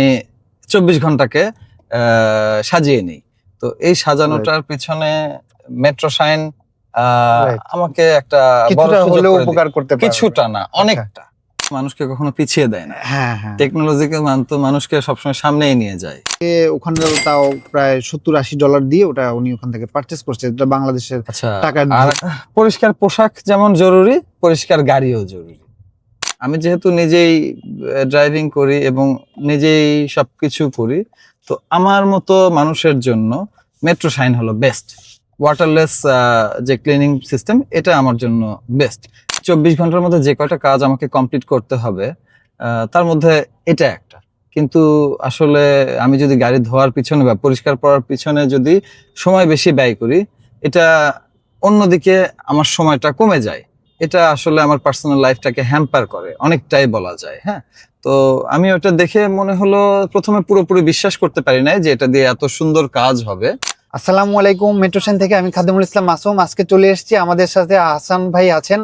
আমি চব্বিশ ঘন্টাকে সাজিয়ে নিই। তো এই সাজানোটার পিছনে মেট্রো সাইন আমাকে একটা বড় কিছুটা হলেও উপকার করতে কিছুটা না অনেকটা। মানুষকে কখনো পিছিয়ে দেয় না। হ্যাঁ হ্যাঁ। টেকনোলজিকে মানতো মানুষকে সবসময় সামনেই নিয়ে যায়। ওখানে তাও প্রায় সত্তর আশি ডলার দিয়ে ওটা উনি ওখান থেকে পারচেস করছে। এটা বাংলাদেশের আচ্ছা টাকা পরিষ্কার পোশাক যেমন জরুরি পরিষ্কার গাড়িও জরুরি। আমি যেহেতু নিজেই ড্রাইভিং করি এবং নিজেই সবকিছু করি, তো আমার মতো মানুষের জন্য মেট্রো শাইন হলো বেস্ট ওয়াটারলেস যে ক্লিনিং সিস্টেম এটা আমার জন্য বেস্ট চব্বিশ ঘণ্টার মধ্যে যে কয়টা কাজ আমাকে কমপ্লিট করতে হবে তার মধ্যে এটা একটা। কিন্তু আসলে আমি যদি গাড়ি ধোয়ার পিছনে বা পরিষ্কার করার পিছনে যদি সময় বেশি ব্যয় করি, এটা অন্যদিকে আমার সময়টা কমে যায়। এটা আসলে আমার পার্সোনাল লাইফটাকে হ্যাম্পার করে, অনেকটাই বলা যায় হ্যাঁ? তো আমি ওটা দেখে মনে হলো প্রথমে পুরোপুরি বিশ্বাস করতে পারি নাই যে এটা দিয়ে এত সুন্দর কাজ হবে। আসসালামু আলাইকুম মেট্রোশন থেকে আমি খাদিমুল ইসলাম মাসুম। আজকে চলে এসেছি আমাদের সাথে হাসান ভাই আছেন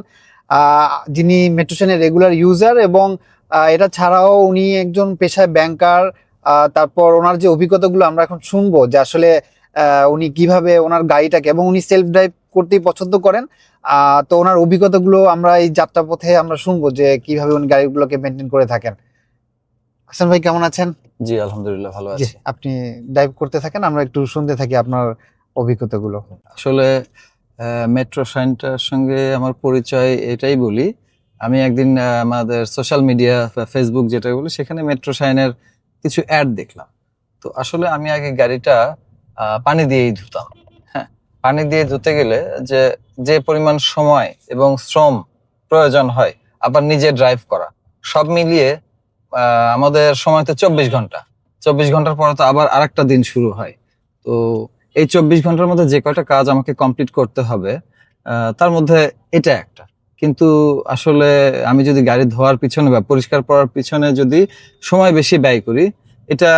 যিনি মেট্রোশনের রেগুলার ইউজার এবং এটা ছাড়াও উনি একজন পেশায় ব্যাংকার তারপর ওনার যে অভিজ্ঞতাগুলো আমরা এখন শুনব যে আসলে উনি কীভাবে ওনার গাড়িটাকে এবং উনি সেলফ ড্রাইভ করতেই পছন্দ করেন। তো ওনার অভিজ্ঞতাগুলো আমরা এই যাত্রা পথে আমরা শুনব যে কীভাবে উনি গাড়িগুলোকে মেনটেন করে থাকেন। হাসান ভাই কেমন আছেন? জি আলহামদুলিল্লাহ ভালো আছি। আপনি ড্রাইভ করতে থাকেন আমরা একটু শুনতে থাকি আপনার অভিজ্ঞতাগুলো। আসলে মেট্রো সাইনটার সঙ্গে আমার পরিচয় এটাই বলি। আমি একদিন আমাদের সোশ্যাল মিডিয়া ফেসবুক যেটা বলি সেখানে মেট্রো সাইনের কিছু অ্যাড দেখলাম। তো আসলে আমি আগে গাড়িটা পানি দিয়েই ধুতাম। পানি দিয়ে ধুতে গেলে যে যে পরিমাণ সময় এবং শ্রম প্রয়োজন হয়, আবার নিজে ড্রাইভ করা। সব মিলিয়ে আমাদের সময় তো চব্বিশ ঘণ্টা। চব্বিশ ঘণ্টার পরে তো আবার আরেকটা দিন শুরু হয়। তো এই চব্বিশ ঘণ্টার মধ্যে যে কয়টা কাজ আমাকে কমপ্লিট করতে হবে তার মধ্যে এটা একটা। কিন্তু আসলে আমি যদি গাড়ি ধোয়ার পিছনে বা পরিষ্কার করার পিছনে যদি সময় বেশি ব্যয় করি, এটা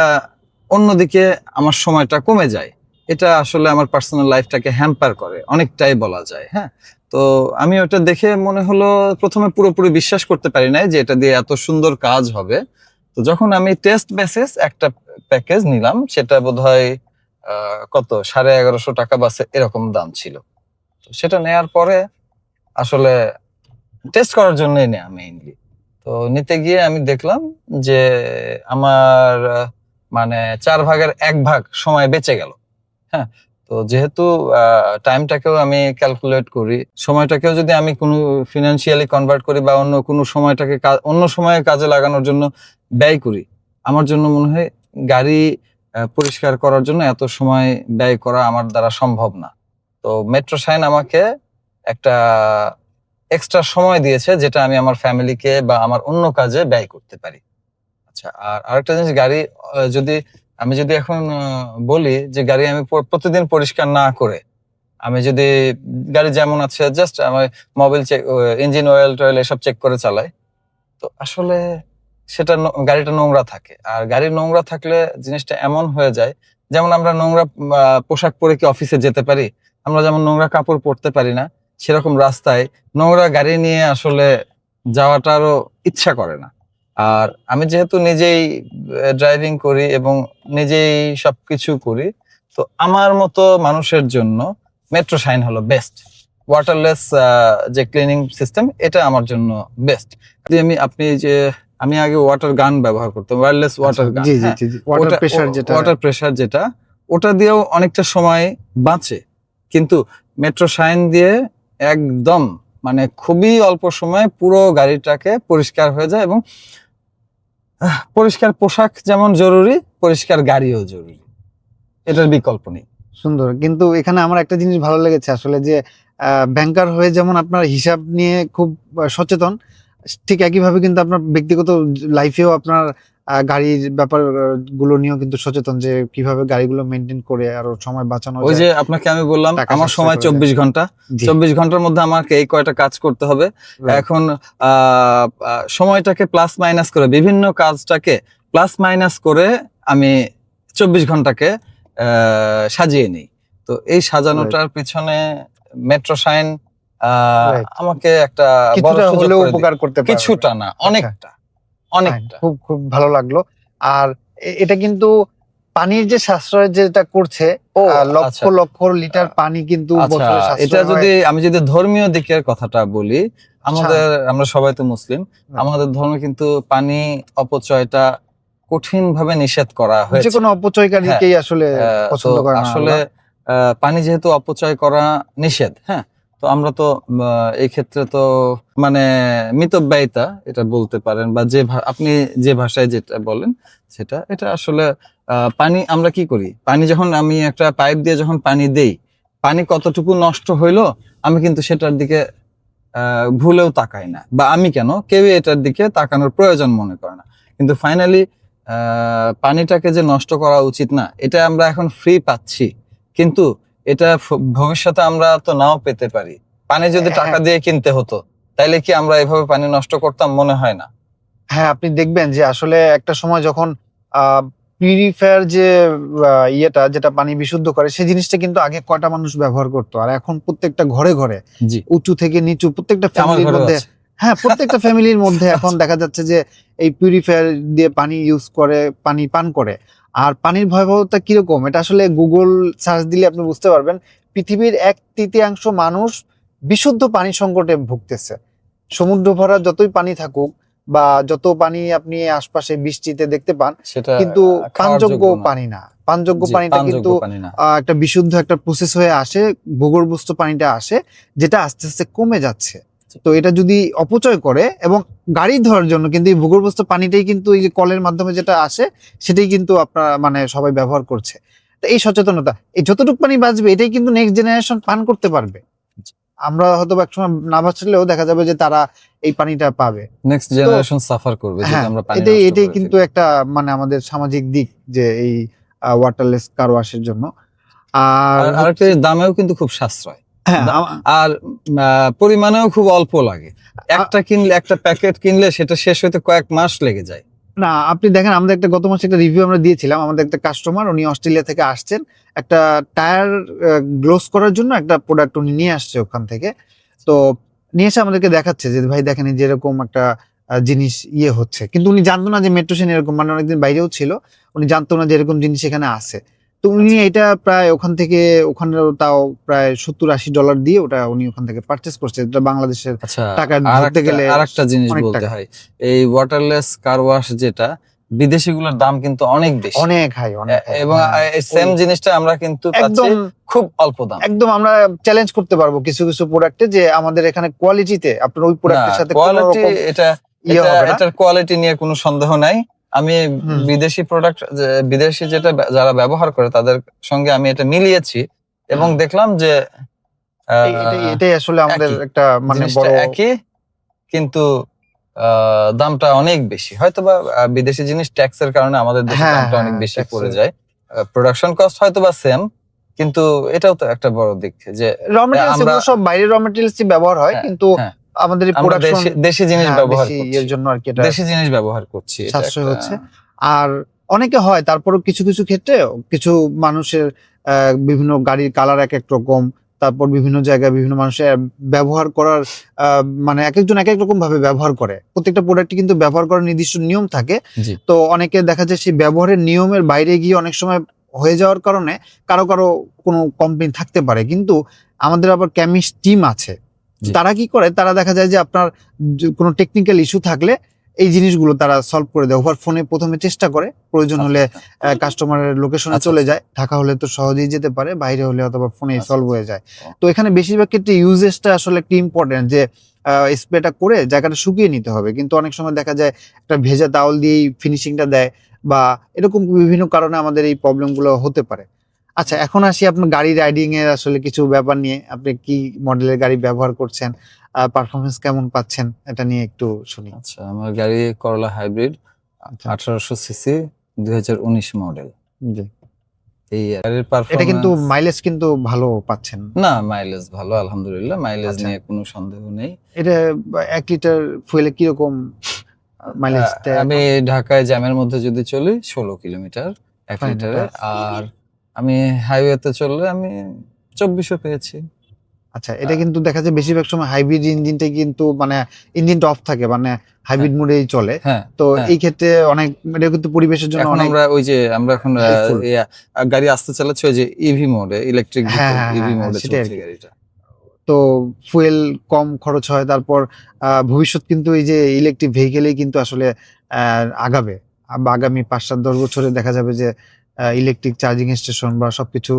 অন্যদিকে আমার সময়টা কমে যায়। এটা আসলে আমার পার্সোনাল লাইফটাকে হ্যাম্পার করে, অনেকটাই বলা যায় হ্যাঁ? তো আমি ওটা দেখে মনে হলো প্রথমে পুরোপুরি বিশ্বাস করতে পারি নাই যে এটা দিয়ে এত সুন্দর কাজ হবে। তো যখন আমি টেস্ট বেসিস একটা প্যাকেজ নিলাম, সেটা বোধহয় কত? সাড়ে এগারোশো টাকা বাসে এরকম দাম ছিল। তো সেটা নেয়ার পরে আসলে টেস্ট করার জন্যই নেয়া মেইনলি তো নিতে গিয়ে আমি দেখলাম যে আমার মানে চার ভাগের এক ভাগ সময় বেঁচে গেল। হ্যাঁ তো যেহেতু টাইমটাকেও আমি ক্যালকুলেট করি, সময়টাকেও যদি আমি কোনো ফিনান্সিয়ালি কনভার্ট করি বা অন্য কোনো সময়টাকে অন্য সময়ে কাজে লাগানোর জন্য ব্যয় করি, আমার জন্য মনে হয় গাড়ি পরিষ্কার করার জন্য এত সময় ব্যয় করা আমার দ্বারা সম্ভব না। তো মেট্রো সাইন আমাকে একটা এক্সট্রা সময় দিয়েছে যেটা আমি আমার ফ্যামিলিকে বা আমার অন্য কাজে ব্যয় করতে পারি। আচ্ছা আর আরেকটা জিনিস, গাড়ি যদি আমি যদি এখন বলি যে গাড়ি আমি প্রতিদিন পরিষ্কার না করে, আমি যদি গাড়ি যেমন আছে জাস্ট আমি মোবাইল চেক ইঞ্জিন অয়েল টয়েল এসব চেক করে চালাই, তো আসলে সেটা গাড়িটা নোংরা থাকে। আর গাড়ি নোংরা থাকলে জিনিসটা এমন হয়ে যায়, যেমন আমরা নোংরা পোশাক পরে কি অফিসে যেতে পারি? আমরা যেমন নোংরা কাপড় পরতে পারি না, সেরকম রাস্তায় নোংরা গাড়ি নিয়ে আসলে যাওয়াটারও ইচ্ছা করে না। আর আমি যেহেতু নিজেই ড্রাইভিং করি এবং নিজেই সবকিছু করি তো আমার মতো মানুষের জন্য মেট্রো শাইন হলো বেস্ট ওয়াটারলেস যে ক্লিনিং সিস্টেম এটা আমার জন্য বেস্ট আমি আপনি যে আমি আগে ওয়াটার গান ব্যবহার করতাম ওয়্যারলেস ওয়াটার গান জি জি জি ওয়াটার প্রেসার যেটা। ওয়াটার প্রেসার যেটা ওটা দিয়েও অনেকটা সময় বাঁচে। কিন্তু মেট্রো শাইন দিয়ে একদম মানে খুবই অল্প সময়ে পুরো গাড়িটাকে পরিষ্কার হয়ে যায় এবং পরিষ্কার পোশাক যেমন জরুরি, পরিষ্কার গাড়িও জরুরি। এটার বিকল্প নেই। সুন্দর। কিন্তু এখানে আমার একটা জিনিস ভালো লেগেছে, আসলে যে ব্যাংকার হয়ে যেমন আপনার হিসাব নিয়ে খুব সচেতন ঠিক একইভাবে কিন্তু আপনার ব্যক্তিগত লাইফেও আপনার গাড়ির ব্যাপারগুলো নিয়েও কিন্তু সচেতন যে কীভাবে গাড়িগুলো মেনটেন করে আরও সময় বাঁচানো ওই যে আপনাকে আমি বললাম আমার সময় চব্বিশ ঘণ্টা। চব্বিশ ঘণ্টার মধ্যে আমাকে এই কয়টা কাজ করতে হবে। এখন সময়টাকে প্লাস মাইনাস করে বিভিন্ন কাজটাকে প্লাস মাইনাস করে আমি চব্বিশ ঘন্টাকে আহ, সাজিয়ে নিই। তো এই সাজানোটার পিছনে মেট্রো সাইন. আমাকে একটা কিছুটা হলেও উপকার করতে কিছুটা না অনেকটা অনেকটা। খুব খুব ভালো লাগল। আর এটা কিন্তু পানির যে সাশ্রয় যেটা করছে লক্ষ আচ্ছা। লক্ষ লিটার পানি কিন্তু আচ্ছা এটা যদি আমি যদি ধর্মীয় দিকের কথাটা বলি আমাদের আমরা সবাই তো মুসলিম আমাদের ধর্মে কিন্তু পানি অপচয়টা কঠিন ভাবে নিষেধ করা যে হয়েছে। কোনো অপচয়কারীকেই আসলে পছন্দ করে আসলে আহ, পানি যেহেতু অপচয় করা নিষেধ হ্যাঁ তো আমরা তো এই ক্ষেত্রে তো মানে মিতব্যয়িতা এটা বলতে পারেন বা যে আপনি যে ভাষায় যেটা বলেন সেটা, এটা আসলে পানি আমরা কি করি? পানি যখন আমি একটা পাইপ দিয়ে যখন পানি দেই, পানি কতটুকু নষ্ট হইল, আমি কিন্তু সেটার দিকে ভুলেও তাকাই না। বা আমি কেন? কেউ এটার দিকে তাকানোর প্রয়োজন মনে করে না। কিন্তু ফাইনালি পানিটাকে যে নষ্ট করা উচিত না, এটা আমরা এখন ফ্রি পাচ্ছি। কিন্তু এটা ভবিষ্যতে আমরা তো নাও পেতে পারি। পানি যদি টাকা হ্যাঁ। দিয়ে কিনতে হতো তাইলে কি আমরা এভাবে পানি নষ্ট করতাম মনে হয় না? হ্যাঁ আপনি দেখবেন যে আসলে একটা সময় যখন পিউরিফায়ার যে ইয়েটা যেটা পানি বিশুদ্ধ করে সেই জিনিসটা কিন্তু আগে কয়টা মানুষ ব্যবহার করতো। আর এখন প্রত্যেকটা ঘরে ঘরে উঁচু থেকে নিচু প্রত্যেকটা ফ্যামিলির মধ্যে হ্যাঁ প্রত্যেকটা ফ্যামিলির মধ্যে এখন দেখা যাচ্ছে যে এই পিউরিফায়ার দিয়ে পানি ইউজ করে পানি পান করে। আর পানির ভয়াবহতা কীরকম? এটা আসলে গুগল সার্চ দিলে আপনি বুঝতে পারবেন। পৃথিবীর এক তৃতীয়াংশ মানুষ বিশুদ্ধ পানি সংকটে ভুগতেছে। সমুদ্র ভরা যতই পানি থাকুক বা যত পানি আপনি আশপাশে বৃষ্টিতে দেখতে পান সেটা কিন্তু পানযোগ্য পানি না। পানযোগ্য পানিটা কিন্তু একটা বিশুদ্ধ একটা প্রসেস হয়ে আসে ভূগর্ভস্থ পানিটা আসে যেটা আস্তে আস্তে কমে যাচ্ছে। তো এটা যদি অপচয় করে এবং গাড়ি ধোয়ার জন্য কিন্তু এই ভূগর্ভস্থ পানিটাই কিন্তু এই যে কলের মাধ্যমে যেটা আসে সেটাই কিন্তু আপনার মানে সবাই ব্যবহার করছে। তো এই সচেতনতা এই যতটুকু পানি বাঁচবে এটাই কিন্তু নেক্সট জেনারেশন পান করতে পারবে। আমরা হয়তো বা একসময় না বাঁচলেও দেখা যাবে যে তারা এই পানিটা পাবে। নেক্সট জেনারেশন সাফার করবে হ্যাঁ আমরা এটাই এটাই কিন্তু একটা মানে আমাদের সামাজিক দিক যে এই ওয়াটারলেস কার ওয়াশের জন্য। আর আর আরেকটা দামেও কিন্তু খুব সাশ্রয়। আর পরিমাণেও খুব অল্প লাগে। একটা কিনলে একটা প্যাকেট কিনলে সেটা শেষ হইতে কয়েক মাস লেগে যায়। না আপনি দেখেন আমাদের একটা গত মাসে একটা রিভিউ আমরা দিয়েছিলাম আমাদের একটা কাস্টমার উনি অস্ট্রেলিয়া থেকে আসছেন। একটা টায়ার গ্লোস করার জন্য একটা প্রোডাক্ট উনি নিয়ে আসছে ওখান থেকে। তো নিয়ে এসে আমাদেরকে দেখাচ্ছে যে ভাই দেখেন এই যে এরকম একটা জিনিস ইয়ে হচ্ছে। কিন্তু উনি জানতো না যে মেট্রোশন এরকম মানে অনেকদিন বাইরেও ছিল উনি জানতো না যে এরকম জিনিস এখানে আছে। তো উনি এটা প্রায় ওখান থেকে ওখানে তাও প্রায় সত্তর আশি ডলার দিয়ে ওটা উনি ওখান থেকে পারচেস করছে। এটা বাংলাদেশের আচ্ছা টাকা ধরতে গেলে আর একটা জিনিস বলতে হয় এই ওয়াটারলেস কার ওয়াশ যেটা বিদেশিগুলোর দাম কিন্তু অনেক বেশি। অনেক হাই অনেক এবং হ্যাঁ। সেম জিনিসটা আমরা কিন্তু একদম খুব অল্প দাম। একদম আমরা চ্যালেঞ্জ করতে পারব কিছু কিছু প্রোডাক্টে যে আমাদের এখানে কোয়ালিটিতে আপনার ওই প্রোডাক্টের সাথে কোয়ালিটি এটা ইয়ে এটার কোয়ালিটি নিয়ে কোনো সন্দেহ নাই। আমি বিদেশি প্রোডাক্ট বিদেশি যেটা যারা ব্যবহার করে তাদের সঙ্গে আমি এটা মিলিয়েছি এবং দেখলাম যে এটাই আসলে আমাদের একটা মানে বড় একই কিন্তু দামটা অনেক বেশি। হয়তোবা বিদেশি জিনিস ট্যাক্স এর কারণে আমাদের দেশে হ্যাঁ, দামটা অনেক হ্যাঁ, বেশি পড়ে যায়। প্রোডাকশন কস্ট হয়তোবা সেম কিন্তু এটাও তো একটা বড় দিক যে র মেটেরিয়ালস সব বাইরের র মেটেরিয়ালস ব্যবহার হয় হ্যাঁ, কিন্তু। আমাদের আমরা দেশি দেশি জিনিস ব্যবহার করছি এর জন্য আর কি এটা দেশি জিনিস ব্যবহার করছি এটা সাশ্রয় একটা- হচ্ছে। আর অনেকে হয় তারপরও কিছু কিছু ক্ষেত্রে কিছু মানুষের আহ, বিভিন্ন গাড়ির কালার এক এক রকম তারপর বিভিন্ন জায়গায় বিভিন্ন মানুষের ব্যবহার করার আহ, মানে এক একজন এক এক রকম ভাবে ব্যবহার করে প্রত্যেকটা প্রোডাক্টে কিন্তু ব্যবহার করার নির্দিষ্ট নিয়ম থাকে জি। তো অনেকে দেখা যায় সেই ব্যবহারের নিয়মের বাইরে গিয়ে অনেক সময় হয়ে যাওয়ার কারণে কারও কারও কোনো কমপ্লেন থাকতে পারে কিন্তু আমাদের আবার কেমিস্ট টিম আছে। তারা কি করে? তারা দেখা যায় যে আপনার কোনো টেকনিক্যাল ইস্যু থাকলে এই জিনিসগুলো তারা সলভ করে দেয়। ওভার ফোনে প্রথমে চেষ্টা করে। প্রয়োজন হলে কাস্টমারের লোকেশনে আচ্ছা, চলে আচ্ছা। যায়। ঢাকা হলে তো সহজেই যেতে পারে বাইরে হলে অথবা ফোনে আচ্ছা, সলভ আচ্ছা। হয়ে যায়। তো এখানে বেশিরভাগ ক্ষেত্রে ইউজেসটা আসলে একটি ইম্পর্টেন্ট যে স্প্রেটা করে জায়গাটা শুকিয়ে নিতে হবে। কিন্তু অনেক সময় দেখা যায় একটা ভেজা তাওল দিয়েই ফিনিশিংটা দেয় বা এরকম বিভিন্ন কারণে আমাদের এই প্রবলেমগুলো হতে পারে। আচ্ছা এখন আসি আপনার গাড়ি রাইডিং এর আসলে কিছু ব্যাপার নিয়ে। আপনি কি মডেলের গাড়ি ব্যবহার করছেন? পারফরমেন্স কেমন পাচ্ছেন? এটা নিয়ে একটু শুনি। আচ্ছা আমার গাড়ি করলা হাইব্রিড আচ্ছা। আঠারোশো সিসি দুই হাজার উনিশ মডেল জি। এই গাড়ির এটা কিন্তু মাইলেজ কিন্তু ভালো পাচ্ছেন। না মাইলেজ ভালো আলহামদুলিল্লাহ। মাইলেজ আচ্ছা। নিয়ে কোনো সন্দেহ নেই। এটা এক লিটার ফুয়েলে কীরকম মাইলেজ আমি ঢাকায় জ্যামের মধ্যে যদি চলি ষোলো কিলোমিটার এক লিটারে আর আমি হাইওয়েতে চললে আমি চব্বিশও পেয়েছি। আচ্ছা এটা কিন্তু দেখা যায় বেশিরভাগ সময় হাইব্রিড ইঞ্জিনটা কিন্তু মানে ইঞ্জিনটা অফ থাকে মানে হাইব্রিড মোডেই চলে। হ্যাঁ তো হ্যাঁ। এই ক্ষেত্রে অনেক এটা কিন্তু পরিবেশের জন্য অনেক আমরা ওই যে আমরা এখন গাড়ি আসতে চালাচ্ছি ওই যে ইভি মোডে ইলেকট্রিক হ্যাঁ, হ্যাঁ, ইভি হ্যাঁ, মোডে চলছে গাড়িটা। তো ফুয়েল কম খরচ হয় তারপর ভবিষ্যৎ কিন্তু এই যে ইলেকট্রিক ভেহিকেলেই কিন্তু আসলে আহ, আগাবে। আগামী পাঁচ সাত দশ বছরে দেখা যাবে যে ইলেকট্রিক চার্জিং স্টেশন বা সবকিছু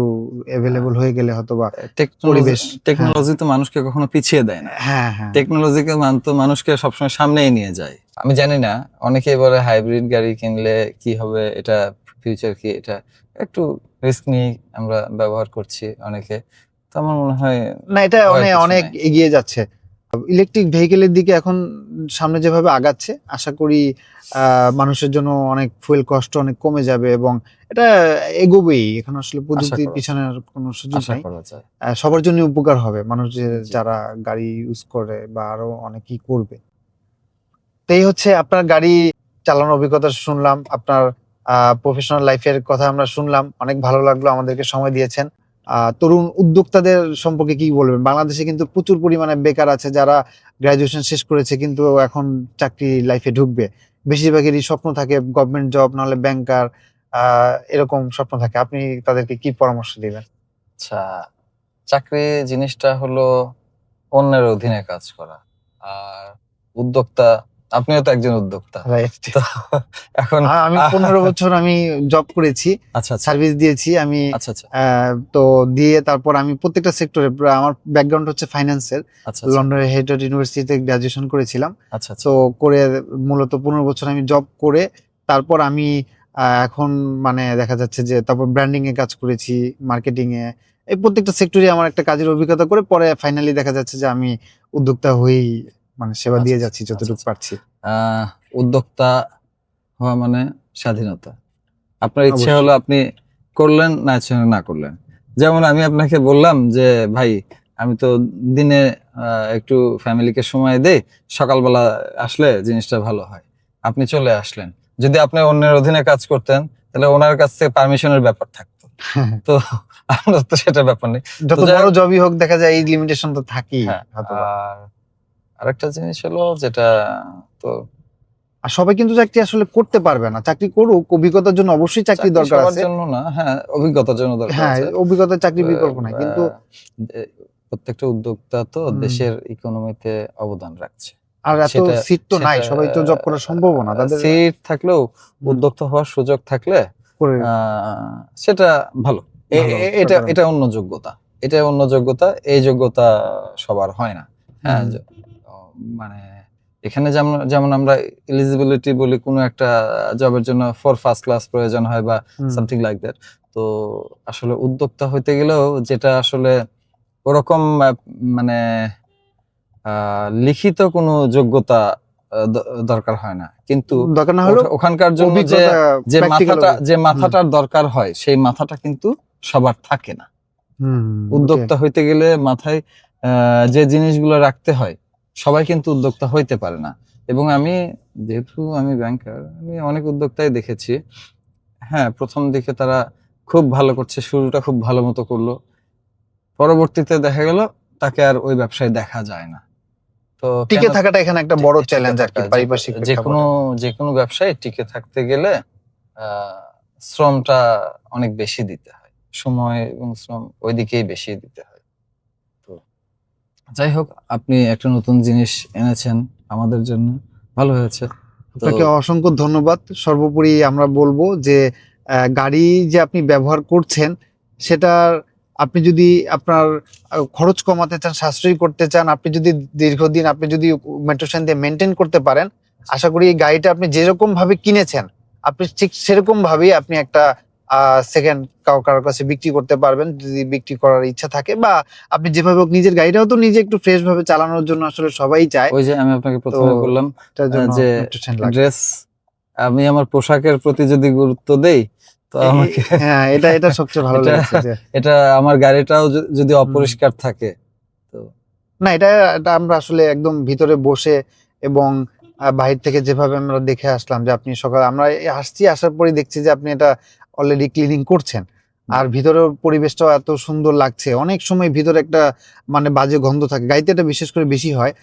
অ্যাভেলেবল হয়ে গেলে হয়তো বা টেকনোলজি পরিবেশ, টেকনোলজি তো মানুষকে কখনো পিছিয়ে দেয় না। হ্যাঁ হ্যাঁ। টেকনোলজিকে মান তো মানুষকে সবসময় সামনেই নিয়ে যায়। আমি জানি না অনেকেই বলে হাইব্রিড গাড়ি কিনলে কি হবে এটা ফিউচার কি এটা একটু রিস্ক নিয়ে আমরা ব্যবহার করছি অনেকে। তো আমার মনে হয় না এটা অনেক অনেক এগিয়ে যাচ্ছে। ইলেকট্রিক ভেহিকেলের দিকে এখন সামনে যেভাবে আগাচ্ছে আশা করি আহ, মানুষের জন্য অনেক ফুয়েল কষ্ট অনেক কমে যাবে এবং এটা এগোবেই। এখন আসলে প্রযুক্তির করা পিছনের কোনো সুযোগ নাই। সবার জন্য উপকার হবে। মানুষ যারা গাড়ি ইউজ করে বা আরও অনেকেই করবে। তাই হচ্ছে আপনার গাড়ি চালানোর অভিজ্ঞতা শুনলাম। আপনার প্রফেশনাল লাইফের কথা আমরা শুনলাম। অনেক ভালো লাগল আমাদেরকে সময় দিয়েছেন। তরুণ উদ্যোক্তাদের সম্পর্কে কি বলবেন? বাংলাদেশে কিন্তু প্রচুর পরিমাণে বেকার আছে যারা গ্রাজুয়েশন শেষ করেছে কিন্তু এখন চাকরি লাইফে ঢুকবে। বেশিরভাগেরই স্বপ্ন থাকে গভর্নমেন্ট জব নাহলে ব্যাংকার এরকম স্বপ্ন থাকে। আপনি তাদেরকে কি পরামর্শ দিবেন? আচ্ছা চাকরি জিনিসটা হলো অন্যের অধীনে কাজ করা। আর উদ্যোক্তা আপনিও তো একজন উদ্যোক্তা. এখন আমি পনেরো বছর আমি জব করেছি আচ্ছা আচ্ছা। সার্ভিস দিয়েছি আমি আচ্ছা আচ্ছা। তো দিয়ে তারপর আমি প্রত্যেকটা সেক্টরে আমার ব্যাকগ্রাউন্ড হচ্ছে ফাইন্যান্সের আচ্ছা আচ্ছা। লন্ডনের হেডওয়ার্ড ইউনিভার্সিটিতে গ্রাজুয়েশন করেছিলাম। আচ্ছা আচ্ছা। তো করে মূলত পনেরো বছর আমি জব করে তারপর আমি এখন মানে দেখা যাচ্ছে যে তারপর ব্র্যান্ডিং এ কাজ করেছি মার্কেটিং এ। এই প্রত্যেকটা সেক্টরে আমার একটা কাজের অভিজ্ঞতা করে পরে ফাইনালি দেখা যাচ্ছে যে আমি উদ্যোক্তা হয়েই মানে সেবা দিয়ে আচ্ছা, যাচ্ছি আচ্ছা, যতটুকু আচ্ছা। পারছি। উদ্যোক্তা হওয়া মানে স্বাধীনতা। আপনার ইচ্ছা হলো আপনি করলেন না ইচ্ছে না করলেন। যেমন আমি আপনাকে বললাম যে ভাই আমি তো দিনে একটু ফ্যামিলিকে সময় দেই সকালবেলা আসলে জিনিসটা ভালো হয়। আপনি চলে আসলেন। যদি আপনি অন্যের অধীনে কাজ করতেন তাহলে ওনার কাছ থেকে পারমিশনের ব্যাপার থাকতো। তো আমরা তো সেটা ব্যাপার নেই। যত বড় হোক- জবই হোক দেখা যায় এই লিমিটেশন তো থাকেই হ্যাঁ আর আরেকটা জিনিস হলো যেটা তো আর সবাই কিন্তু চাকরি আসলে করতে পারবে না। চাকরি করুক অভিজ্ঞতার জন্য অবশ্যই চাকরি দরকার আছে। জন্য না হ্যাঁ অভিজ্ঞতার জন্য দরকার হ্যাঁ আছে। অভিজ্ঞতার চাকরি বিকল্প নাই কিন্তু প্রত্যেকটা উদ্যোক্তা তো দেশের ইকোনমিতে অবদান রাখছে। আর এত সিট তো নাই সবাই তো জব করা সম্ভব না তাদের সিট থাকলেও উদ্যোক্তা হওয়ার সুযোগ থাকলে আহ, সেটা ভালো। এটা এটা অন্য যোগ্যতা। এটা অন্য যোগ্যতা এই যোগ্যতা সবার হয় না। হ্যাঁ মানে এখানে যেমন যেমন আমরা এলিজিবিলিটি বলি কোনো একটা জবের জন্য ফর ফার্স্ট ক্লাস প্রয়োজন হয় বা সামথিং লাইক দ্যাট তো আসলে উদ্যোক্তা হইতে গেলেও যেটা আসলে ওরকম মানে লিখিত কোনো যোগ্যতা দরকার হয় না। কিন্তু দরকার না হলেও ওখানকার জন্য যে যে মাথাটা যে মাথাটার দরকার হয় সেই মাথাটা কিন্তু সবার থাকে না। উদ্যোক্তা হইতে গেলে মাথায় আহ, যে জিনিসগুলো রাখতে হয় সবাই কিন্তু উদ্যোক্তা হইতে পারে না। এবং আমি যেহেতু আমি ব্যাংকার আমি অনেক উদ্যোক্তাই দেখেছি। হ্যাঁ প্রথম দিকে তারা খুব ভালো করছে শুরুটা খুব ভালো মতো করল। পরবর্তীতে দেখা গেল তাকে আর ওই ব্যবসায় দেখা যায় না। তো টিকে থাকাটা এখানে একটা বড় চ্যালেঞ্জ যে- পারিপার্শ্বিক যে কোনো যে কোনো ব্যবসায় টিকে থাকতে গেলে আহ, শ্রমটা অনেক বেশি দিতে হয়। সময় এবং শ্রম ওইদিকেই বেশি দিতে হয়। যাই হোক আপনি একটা নতুন জিনিস এনেছেন আমাদের জন্য। ভালো হয়েছে। আপনাকে অসংখ্য ধন্যবাদ। সর্বোপরি আমরা বলব যে গাড়ি যে আপনি ব্যবহার করছেন, সেটার আপনি যদি আপনার খরচ কমাতে চান, সাশ্রয়ী করতে চান, আপনি যদি দীর্ঘদিন আপনি যদি মেট্রো মেট্রোশন দিয়ে মেনটেন করতে পারেন, আশা করি এই গাড়িটা আপনি যেরকম ভাবে কিনেছেন, আপনি ঠিক সেরকম ভাবেই আপনি একটা সেকেন্ড কারও কারোর কাছে বিক্রি করতে পারবেন যদি বিক্রি করার ইচ্ছা থাকে বা আপনি যেভাবে হোক নিজের গাড়িটাও তো নিজে একটু ফ্রেশ ভাবে চালানোর জন্য আসলে সবাই চায়। ওই যে আমি আপনাকে প্রথমে বললাম যে ড্রেস আমি আমার পোশাকের প্রতি যদি গুরুত্ব দেই তো আমাকে হ্যাঁ এটা এটা সবচেয়ে ভালো এটা- এটা আমার গাড়িটাও যদি অপরিষ্কার থাকে তো না এটা এটা আমরা আসলে একদম ভিতরে বসে এবং বাহির থেকে যেভাবে আমরা দেখে আসলাম যে আপনি সকাল আমরা আসছি আসার পরে দেখছি যে আপনি এটা অলরেডি ক্লিনিং করছেন। আর ভিতরের পরিবেশটাও এত সুন্দর লাগছে। অনেক সময় ভিতরে একটা মানে বাজে গন্ধ থাকে। গাড়িতে এটা বিশেষ করে বেশি হয়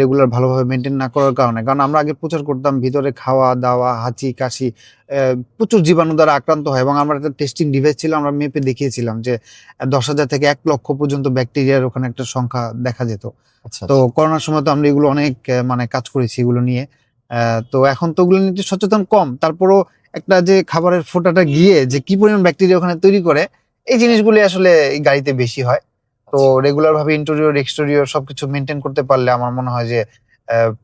রেগুলার ভালোভাবে মেনটেন না করার কারণে। কারণ আমরা আগে প্রচার করতাম ভিতরে খাওয়া দাওয়া হাঁচি কাশি প্রচুর জীবাণু দ্বারা আক্রান্ত হয় এবং আমরা একটা টেস্টিং ডিভাইস ছিল আমরা মেপে দেখিয়েছিলাম যে দশ হাজার থেকে এক লক্ষ পর্যন্ত ব্যাকটেরিয়ার ওখানে একটা সংখ্যা দেখা যেত। আচ্ছা তো করোনার সময় তো আমরা এগুলো অনেক মানে কাজ করেছি এগুলো নিয়ে। আহ, তো এখন তো ওগুলো নিয়ে সচেতন কম। তারপরও একটা যে খাবারের ফোটাটা গিয়ে যে কি পরিমাণ ব্যাকটেরিয়া ওখানে তৈরি করে এই জিনিসগুলি আসলে এই গাড়িতে বেশি হয়। তো রেগুলার ভাবে ইন্টেরিয়র এক্সটেরিয়র সবকিছু মেনটেন করতে পারলে আমার মনে হয় যে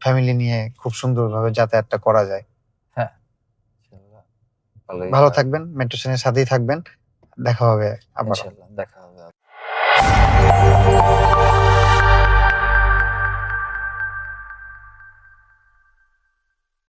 ফ্যামিলি নিয়ে খুব সুন্দরভাবে যাতায়াতটা করা যায়। ভালোই ভালো হয়। থাকবেন মেট্রোশনের সাথেই থাকবেন। দেখা হবে আবার। দেখা হবে।